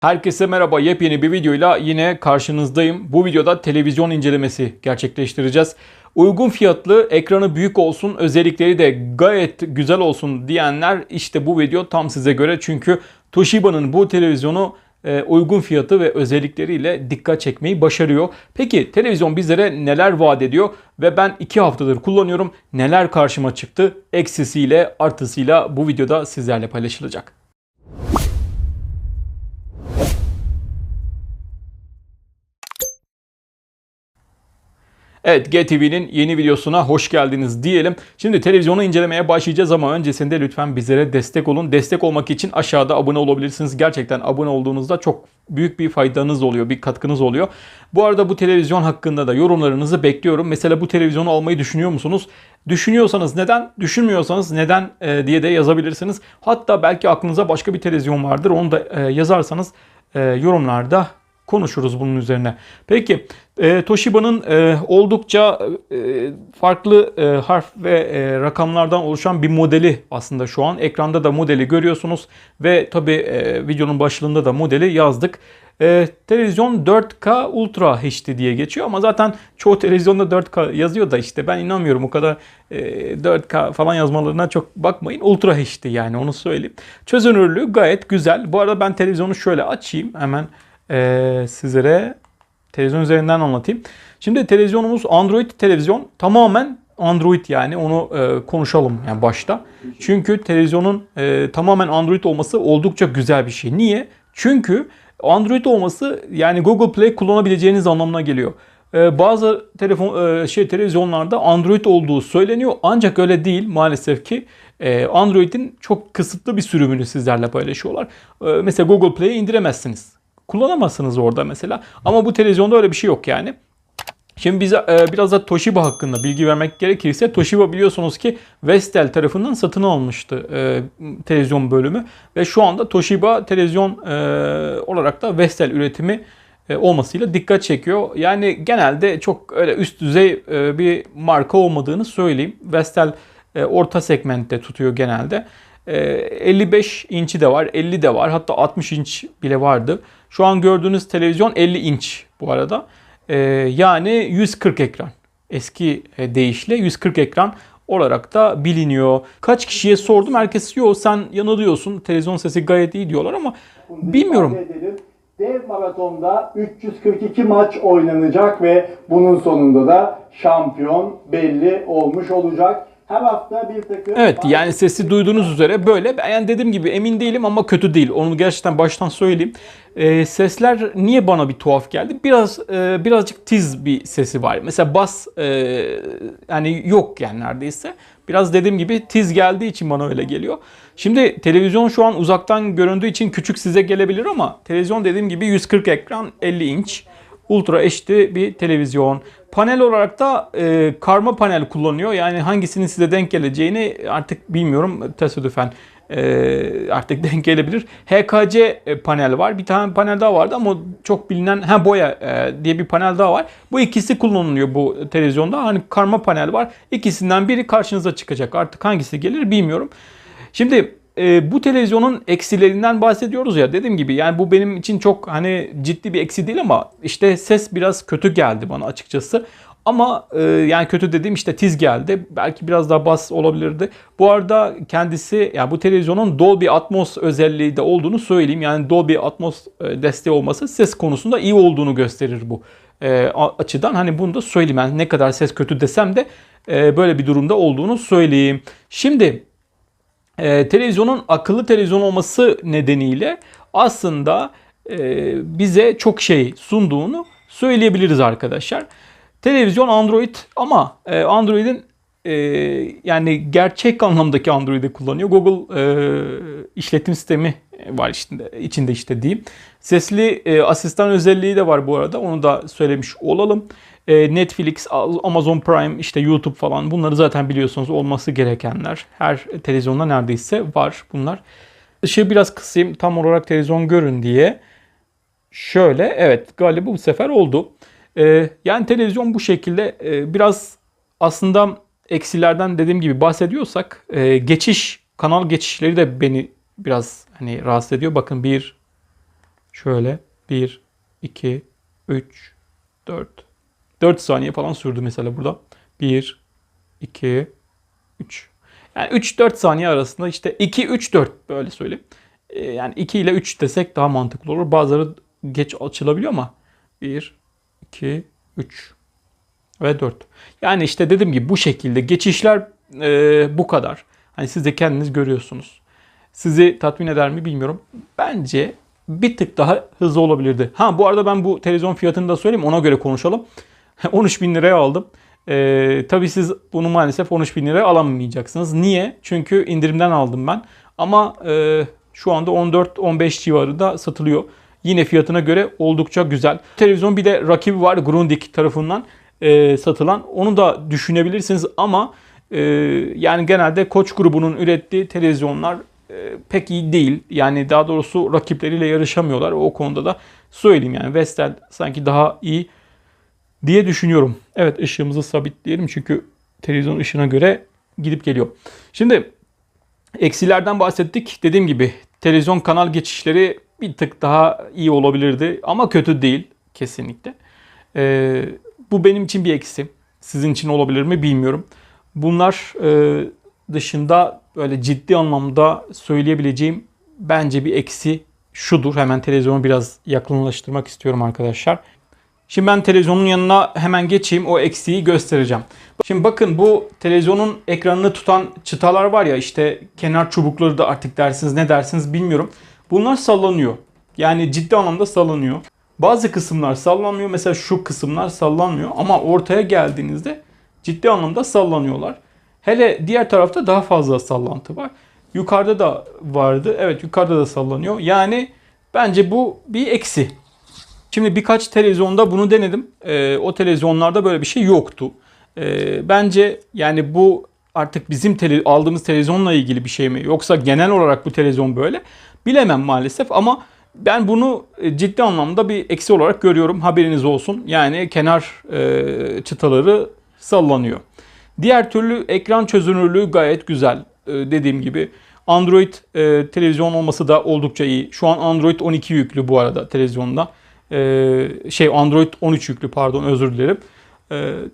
Herkese merhaba. Yepyeni bir videoyla yine karşınızdayım. Bu videoda televizyon incelemesi gerçekleştireceğiz. Uygun fiyatlı, ekranı büyük olsun, özellikleri de gayet güzel olsun diyenler işte bu video tam size göre. Çünkü Toshiba'nın bu televizyonu e, uygun fiyatı ve özellikleriyle dikkat çekmeyi başarıyor. Peki televizyon bizlere neler vaat ediyor ve ben 2 haftadır kullanıyorum. Neler karşıma çıktı? Eksisiyle, artısıyla bu videoda sizlerle paylaşılacak. Evet GTV'nin yeni videosuna hoş geldiniz diyelim. Şimdi televizyonu incelemeye başlayacağız ama öncesinde lütfen bizlere destek olun. Destek olmak için aşağıda abone olabilirsiniz. Gerçekten abone olduğunuzda çok büyük bir faydanız oluyor, bir katkınız oluyor. Bu arada bu televizyon hakkında da yorumlarınızı bekliyorum. Mesela bu televizyonu almayı düşünüyor musunuz? Düşünüyorsanız neden, düşünmüyorsanız neden e, diye de yazabilirsiniz. Hatta belki aklınıza başka bir televizyon vardır. Onu da e, yazarsanız e, yorumlarda konuşuruz bunun üzerine. Peki e, Toshiba'nın e, oldukça e, farklı e, harf ve e, rakamlardan oluşan bir modeli aslında şu an. Ekranda da modeli görüyorsunuz ve tabi e, videonun başlığında da modeli yazdık. E, televizyon 4K Ultra HD diye geçiyor ama zaten çoğu televizyonda 4K yazıyor da işte ben inanmıyorum o kadar e, 4K falan yazmalarına çok bakmayın. Ultra HD yani onu söyleyeyim. Çözünürlüğü gayet güzel. Bu arada ben televizyonu şöyle açayım hemen e, sizlere televizyon üzerinden anlatayım. Şimdi televizyonumuz Android televizyon tamamen Android yani onu e, konuşalım yani başta. Çünkü televizyonun e, tamamen Android olması oldukça güzel bir şey. Niye? Çünkü Android olması yani Google Play kullanabileceğiniz anlamına geliyor. E, bazı telefon e, şey televizyonlarda Android olduğu söyleniyor ancak öyle değil maalesef ki. E, Android'in çok kısıtlı bir sürümünü sizlerle paylaşıyorlar. E, mesela Google Play'i indiremezsiniz kullanamazsınız orada mesela. Ama bu televizyonda öyle bir şey yok yani. Şimdi bize e, biraz da Toshiba hakkında bilgi vermek gerekirse Toshiba biliyorsunuz ki Vestel tarafından satın almıştı e, televizyon bölümü ve şu anda Toshiba televizyon e, olarak da Vestel üretimi e, olmasıyla dikkat çekiyor. Yani genelde çok öyle üst düzey e, bir marka olmadığını söyleyeyim. Vestel e, orta segmentte tutuyor genelde. 55 inçi de var, 50 de var. Hatta 60 inç bile vardı. Şu an gördüğünüz televizyon 50 inç bu arada. Ee, yani 140 ekran. Eski e, deyişle 140 ekran olarak da biliniyor. Kaç kişiye sordum. Herkes yok sen yanılıyorsun. Televizyon sesi gayet iyi diyorlar ama bilmiyorum. Dev maratonda 342 maç oynanacak ve bunun sonunda da şampiyon belli olmuş olacak. Her hafta bir takım... Evet yani sesi duyduğunuz üzere böyle. Yani dediğim gibi emin değilim ama kötü değil. Onu gerçekten baştan söyleyeyim. Ee, sesler niye bana bir tuhaf geldi? Biraz e, birazcık tiz bir sesi var. Mesela bas e, yani yok yani neredeyse. Biraz dediğim gibi tiz geldiği için bana öyle geliyor. Şimdi televizyon şu an uzaktan göründüğü için küçük size gelebilir ama televizyon dediğim gibi 140 ekran 50 inç. Ultra HD bir televizyon. Panel olarak da e, karma panel kullanıyor. Yani hangisinin size denk geleceğini artık bilmiyorum. Tesadüfen e, artık denk gelebilir. HKC e, panel var. Bir tane panel daha vardı ama çok bilinen ha boya e, diye bir panel daha var. Bu ikisi kullanılıyor bu televizyonda. Hani karma panel var. İkisinden biri karşınıza çıkacak. Artık hangisi gelir bilmiyorum. Şimdi e, bu televizyonun eksilerinden bahsediyoruz ya dediğim gibi yani bu benim için çok hani ciddi bir eksi değil ama işte ses biraz kötü geldi bana açıkçası. Ama e, yani kötü dediğim işte tiz geldi. Belki biraz daha bas olabilirdi. Bu arada kendisi yani bu televizyonun Dolby Atmos özelliği de olduğunu söyleyeyim. Yani Dolby Atmos e, desteği olması ses konusunda iyi olduğunu gösterir bu e, açıdan. Hani bunu da söyleyeyim. Yani ne kadar ses kötü desem de e, böyle bir durumda olduğunu söyleyeyim. Şimdi e, televizyonun akıllı televizyon olması nedeniyle aslında e, bize çok şey sunduğunu söyleyebiliriz arkadaşlar. Televizyon Android ama e, Android'in e, yani gerçek anlamdaki Android'i kullanıyor. Google e, işletim sistemi var içinde, içinde işte diyeyim. Sesli e, asistan özelliği de var bu arada. Onu da söylemiş olalım. E, Netflix, Amazon Prime, işte YouTube falan bunları zaten biliyorsunuz olması gerekenler. Her televizyonda neredeyse var bunlar. Işığı biraz kısayım tam olarak televizyon görün diye. Şöyle evet galiba bu sefer oldu. E, yani televizyon bu şekilde e, biraz aslında eksilerden dediğim gibi bahsediyorsak e, geçiş kanal geçişleri de beni biraz hani rahatsız ediyor. Bakın bir Şöyle 1, 2, 3, 4. 4 saniye falan sürdü mesela burada. 1, 2, 3. Yani 3-4 saniye arasında işte 2-3-4 böyle söyleyeyim. Ee, Yani 2 ile 3 desek daha mantıklı olur. Bazıları geç açılabiliyor ama 1, 2, 3 ve 4. Yani işte dediğim gibi bu şekilde geçişler e, bu kadar. Hani siz de kendiniz görüyorsunuz. Sizi tatmin eder mi bilmiyorum. Bence bir tık daha hızlı olabilirdi. Ha bu arada ben bu televizyon fiyatını da söyleyeyim ona göre konuşalım. 13 bin liraya aldım. Ee, tabii siz bunu maalesef 13 bin liraya alamayacaksınız. Niye? Çünkü indirimden aldım ben. Ama e, şu anda 14-15 civarında satılıyor. Yine fiyatına göre oldukça güzel. Televizyon bir de rakibi var Grundig tarafından e, satılan. Onu da düşünebilirsiniz ama e, yani genelde Koç grubunun ürettiği televizyonlar e, pek iyi değil. Yani daha doğrusu rakipleriyle yarışamıyorlar. O konuda da söyleyeyim yani Vestel sanki daha iyi diye düşünüyorum. Evet ışığımızı sabitleyelim çünkü televizyon ışığına göre gidip geliyor. Şimdi eksilerden bahsettik. Dediğim gibi televizyon kanal geçişleri bir tık daha iyi olabilirdi ama kötü değil kesinlikle. Ee, bu benim için bir eksi. Sizin için olabilir mi bilmiyorum. Bunlar e, dışında böyle ciddi anlamda söyleyebileceğim bence bir eksi şudur. Hemen televizyonu biraz yakınlaştırmak istiyorum arkadaşlar. Şimdi ben televizyonun yanına hemen geçeyim. O eksiği göstereceğim. Şimdi bakın bu televizyonun ekranını tutan çıtalar var ya işte kenar çubukları da artık dersiniz ne dersiniz bilmiyorum. Bunlar sallanıyor. Yani ciddi anlamda sallanıyor. Bazı kısımlar sallanmıyor. Mesela şu kısımlar sallanmıyor. Ama ortaya geldiğinizde ciddi anlamda sallanıyorlar. Hele diğer tarafta daha fazla sallantı var. Yukarıda da vardı. Evet yukarıda da sallanıyor. Yani bence bu bir eksi. Şimdi birkaç televizyonda bunu denedim. Ee, o televizyonlarda böyle bir şey yoktu. Ee, bence yani bu artık bizim tele- aldığımız televizyonla ilgili bir şey mi? Yoksa genel olarak bu televizyon böyle? Bilemem maalesef ama ben bunu e, ciddi anlamda bir eksi olarak görüyorum. Haberiniz olsun. Yani kenar e, çıtaları sallanıyor. Diğer türlü ekran çözünürlüğü gayet güzel. Ee, dediğim gibi Android e, televizyon olması da oldukça iyi. Şu an Android 12 yüklü bu arada televizyonda. Şey Android 13 yüklü pardon özür dilerim.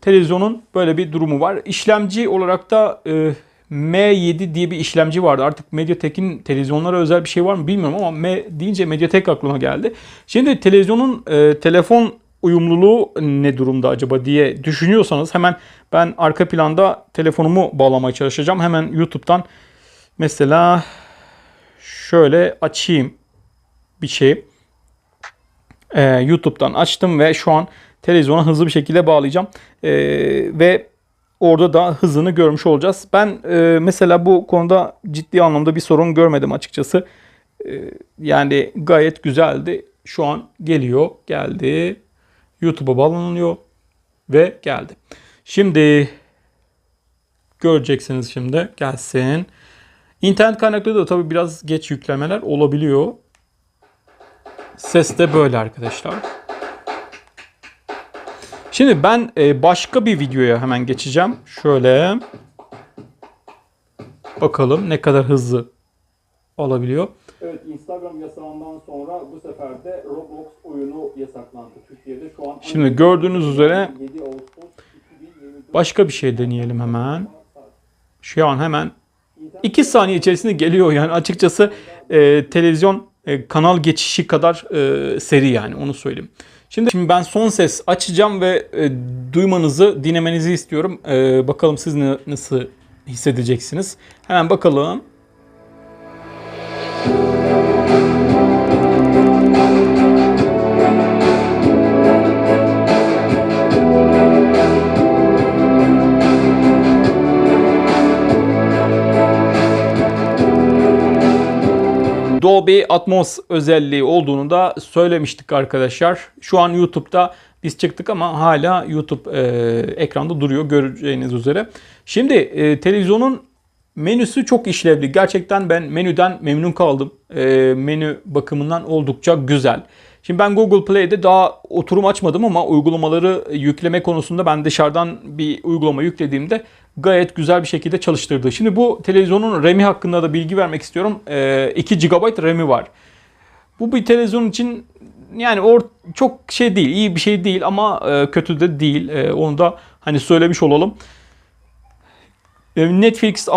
Televizyonun böyle bir durumu var. İşlemci olarak da e, M7 diye bir işlemci vardı. Artık Mediatek'in televizyonlara özel bir şey var mı bilmiyorum ama M deyince Mediatek aklıma geldi. Şimdi televizyonun e, telefon uyumluluğu ne durumda acaba diye düşünüyorsanız hemen ben arka planda telefonumu bağlamaya çalışacağım. Hemen YouTube'dan mesela şöyle açayım bir şey. Ee, YouTube'dan açtım ve şu an televizyona hızlı bir şekilde bağlayacağım. Ee, ve orada da hızını görmüş olacağız. Ben e, mesela bu konuda ciddi anlamda bir sorun görmedim açıkçası. Ee, yani gayet güzeldi. Şu an geliyor, geldi. YouTube'a bağlanıyor ve geldi. Şimdi göreceksiniz şimdi gelsin. İnternet kaynaklı da tabii biraz geç yüklemeler olabiliyor. Ses de böyle arkadaşlar. Şimdi ben e, başka bir videoya hemen geçeceğim. Şöyle bakalım ne kadar hızlı alabiliyor. Evet Instagram yasağından sonra bu sefer de Roblox oyunu yasaklandı Türkiye'de şu an. Şimdi gördüğünüz üzere 7 Ağustos 2024 başka bir şey deneyelim hemen. Şu an hemen 2 saniye içerisinde geliyor yani açıkçası e, televizyon e, kanal geçişi kadar e, seri yani onu söyleyeyim. Şimdi, şimdi ben son ses açacağım ve e, duymanızı, dinlemenizi istiyorum. E, bakalım siz ne, nasıl hissedeceksiniz. Hemen bakalım. Dolby Atmos özelliği olduğunu da söylemiştik arkadaşlar. Şu an YouTube'da biz çıktık ama hala YouTube e, ekranda duruyor göreceğiniz üzere. Şimdi e, televizyonun menüsü çok işlevli. Gerçekten ben menüden memnun kaldım. E, menü bakımından oldukça güzel. Şimdi ben Google Play'de daha oturum açmadım ama uygulamaları yükleme konusunda ben dışarıdan bir uygulama yüklediğimde gayet güzel bir şekilde çalıştırdı. Şimdi bu televizyonun RAM'i hakkında da bilgi vermek istiyorum. Ee, 2 GB RAM'i var. Bu bir televizyon için yani or çok şey değil, iyi bir şey değil ama e, kötü de değil. E, onu da hani söylemiş olalım. E, Netflix, e,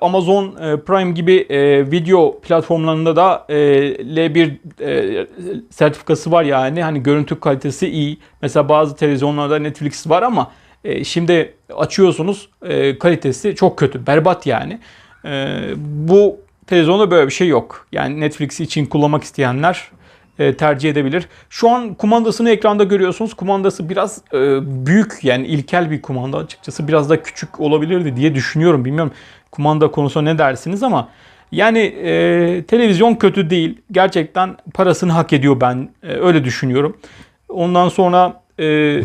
Amazon e, Prime gibi e, video platformlarında da e, L1 e, sertifikası var yani. Hani görüntü kalitesi iyi. Mesela bazı televizyonlarda Netflix var ama e, şimdi açıyorsunuz e, kalitesi çok kötü. Berbat yani. E, bu televizyonda böyle bir şey yok. Yani Netflix için kullanmak isteyenler tercih edebilir. Şu an kumandasını ekranda görüyorsunuz. Kumandası biraz büyük yani ilkel bir kumanda açıkçası. Biraz da küçük olabilirdi diye düşünüyorum. Bilmiyorum kumanda konusunda ne dersiniz ama yani e, televizyon kötü değil. Gerçekten parasını hak ediyor ben e, öyle düşünüyorum. Ondan sonra e,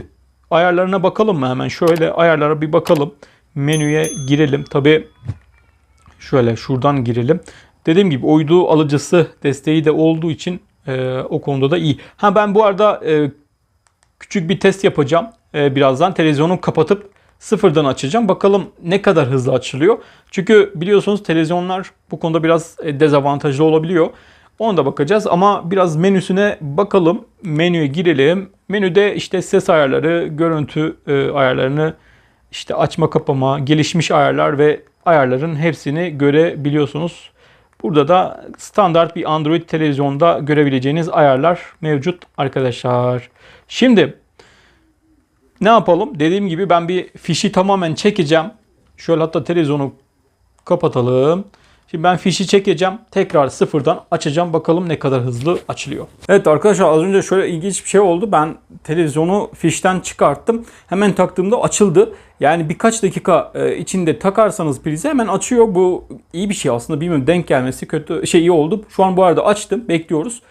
ayarlarına bakalım mı hemen? Şöyle ayarlara bir bakalım. Menüye girelim. Tabii Şöyle şuradan girelim. Dediğim gibi uydu alıcısı desteği de olduğu için e, o konuda da iyi. Ha ben bu arada e, küçük bir test yapacağım. E, birazdan televizyonu kapatıp sıfırdan açacağım. Bakalım ne kadar hızlı açılıyor. Çünkü biliyorsunuz televizyonlar bu konuda biraz e, dezavantajlı olabiliyor. Ona da bakacağız ama biraz menüsüne bakalım. Menüye girelim. Menüde işte ses ayarları, görüntü e, ayarlarını işte açma kapama, gelişmiş ayarlar ve ayarların hepsini görebiliyorsunuz. Burada da standart bir Android televizyonda görebileceğiniz ayarlar mevcut arkadaşlar. Şimdi ne yapalım? Dediğim gibi ben bir fişi tamamen çekeceğim. Şöyle hatta televizyonu kapatalım. Şimdi ben fişi çekeceğim. Tekrar sıfırdan açacağım. Bakalım ne kadar hızlı açılıyor. Evet arkadaşlar az önce şöyle ilginç bir şey oldu. Ben televizyonu fişten çıkarttım. Hemen taktığımda açıldı. Yani birkaç dakika e, içinde takarsanız prize hemen açıyor. Bu iyi bir şey aslında. Bilmiyorum denk gelmesi kötü şey iyi oldu. Şu an bu arada açtım. Bekliyoruz.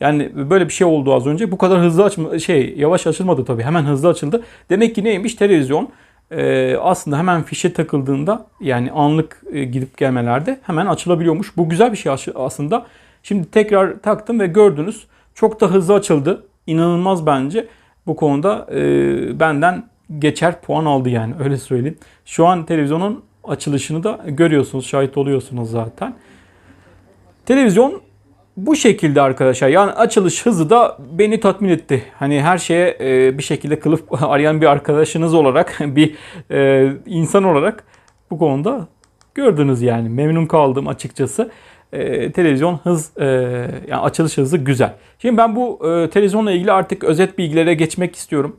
Yani böyle bir şey oldu az önce. Bu kadar hızlı açma şey yavaş açılmadı tabii. Hemen hızlı açıldı. Demek ki neymiş televizyon e, aslında hemen fişe takıldığında yani anlık e, gidip gelmelerde hemen açılabiliyormuş. Bu güzel bir şey as- aslında. Şimdi tekrar taktım ve gördünüz çok da hızlı açıldı. İnanılmaz bence bu konuda e, benden geçer puan aldı yani öyle söyleyeyim. Şu an televizyonun açılışını da görüyorsunuz, şahit oluyorsunuz zaten. Televizyon bu şekilde arkadaşlar. Yani açılış hızı da beni tatmin etti. Hani her şeye e, bir şekilde kılıf arayan bir arkadaşınız olarak, bir e, insan olarak bu konuda gördünüz yani. Memnun kaldım açıkçası. E, televizyon hız, e, yani açılış hızı güzel. Şimdi ben bu e, televizyonla ilgili artık özet bilgilere geçmek istiyorum.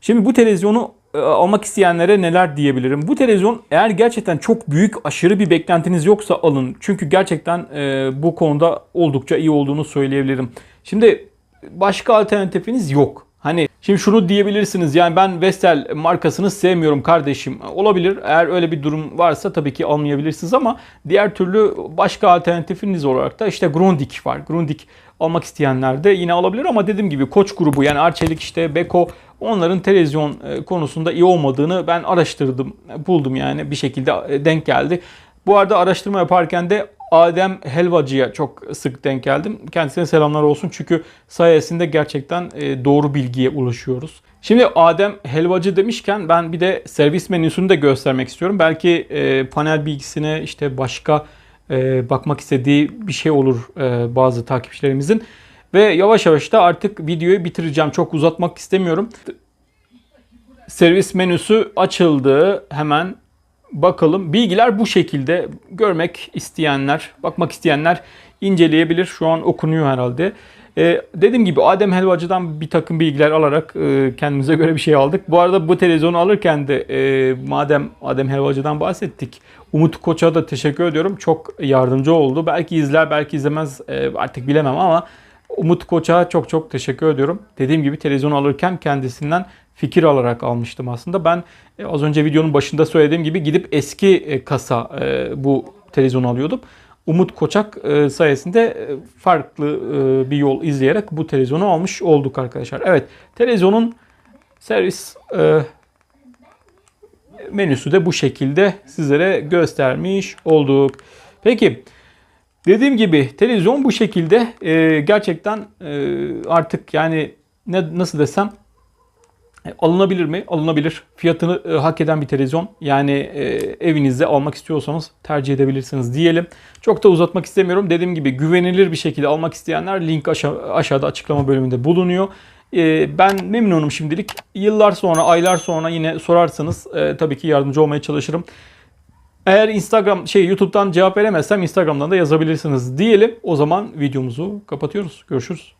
Şimdi bu televizyonu almak isteyenlere neler diyebilirim? Bu televizyon eğer gerçekten çok büyük aşırı bir beklentiniz yoksa alın. Çünkü gerçekten e, bu konuda oldukça iyi olduğunu söyleyebilirim. Şimdi başka alternatifiniz yok. Hani şimdi şunu diyebilirsiniz yani ben Vestel markasını sevmiyorum kardeşim. Olabilir eğer öyle bir durum varsa tabii ki almayabilirsiniz ama diğer türlü başka alternatifiniz olarak da işte Grundig var. Grundig almak isteyenler de yine alabilir ama dediğim gibi Koç grubu yani Arçelik işte Beko onların televizyon e, konusunda iyi olmadığını ben araştırdım, buldum yani bir şekilde e, denk geldi. Bu arada araştırma yaparken de Adem Helvacı'ya çok sık denk geldim. Kendisine selamlar olsun çünkü sayesinde gerçekten e, doğru bilgiye ulaşıyoruz. Şimdi Adem Helvacı demişken ben bir de servis menüsünü de göstermek istiyorum. Belki panel bilgisine işte başka bakmak istediği bir şey olur bazı takipçilerimizin. Ve yavaş yavaş da artık videoyu bitireceğim. Çok uzatmak istemiyorum. Servis menüsü açıldı. Hemen bakalım. Bilgiler bu şekilde. Görmek isteyenler, bakmak isteyenler inceleyebilir. Şu an okunuyor herhalde. Ee, dediğim gibi Adem Helvacı'dan bir takım bilgiler alarak e, kendimize göre bir şey aldık. Bu arada bu televizyonu alırken de e, madem Adem Helvacı'dan bahsettik. Umut Koç'a da teşekkür ediyorum. Çok yardımcı oldu. Belki izler belki izlemez e, artık bilemem ama Umut Koç'a çok çok teşekkür ediyorum. Dediğim gibi televizyonu alırken kendisinden fikir alarak almıştım aslında. Ben e, az önce videonun başında söylediğim gibi gidip eski e, kasa e, bu televizyonu alıyordum. Umut Koçak sayesinde farklı bir yol izleyerek bu televizyonu almış olduk arkadaşlar. Evet televizyonun servis menüsü de bu şekilde sizlere göstermiş olduk. Peki dediğim gibi televizyon bu şekilde e, gerçekten e, artık yani ne nasıl desem E, Alınabilir mi? Alınabilir. Fiyatını e, hak eden bir televizyon. Yani e, evinizde almak istiyorsanız tercih edebilirsiniz diyelim. Çok da uzatmak istemiyorum. Dediğim gibi güvenilir bir şekilde almak isteyenler link aşa- aşağıda açıklama bölümünde bulunuyor. E, ben memnunum şimdilik. Yıllar sonra, aylar sonra yine sorarsanız e, tabii ki yardımcı olmaya çalışırım. Eğer Instagram şey YouTube'dan cevap veremezsem Instagram'dan da yazabilirsiniz diyelim. O zaman videomuzu kapatıyoruz. Görüşürüz.